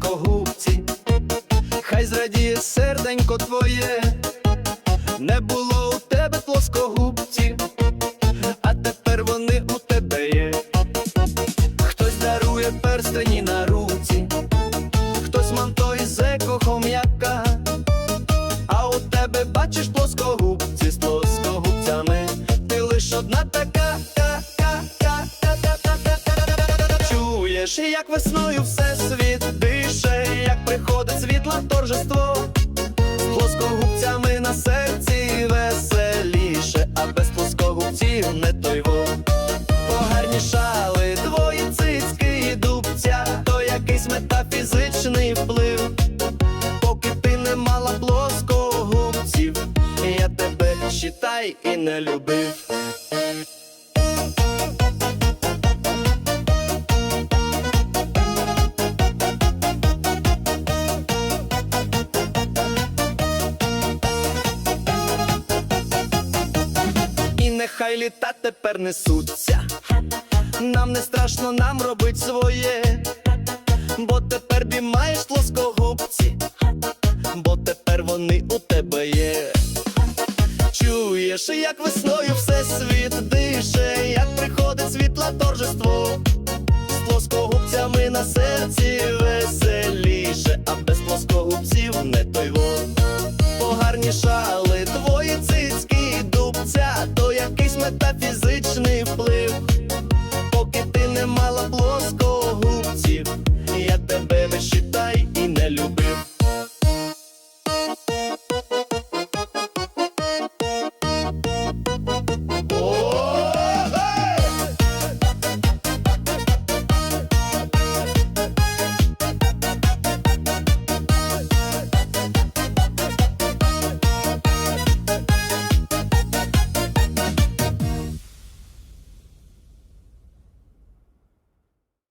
плоскогубці, хай зрадіє серденько твоє, не було у тебе плоскогубців, а тепер вони у тебе є, хтось дарує перстені на руці, хтось манто із м'яка, а у тебе бачиш плоскогубці з плоскогубцями, ти лиш одна така. Чуєш, як весною все світ приходить світло торжество, плоскогубцями на серці веселіше, а без плоскогубців не той во. Погарнішали твої цицьки і дубця, то якийсь метафізичний вплив. Поки ти не мала плоскогубців, я тебе считай і не любив. І нехай літа тепер несуться. Нам не страшно, нам робить своє, бо тепер ти маєш плоскогубці, бо тепер вони у тебе є. Чуєш, як весною все світ дише, як приходить світла торжество, з плоскогубцями на серці веселіше, а без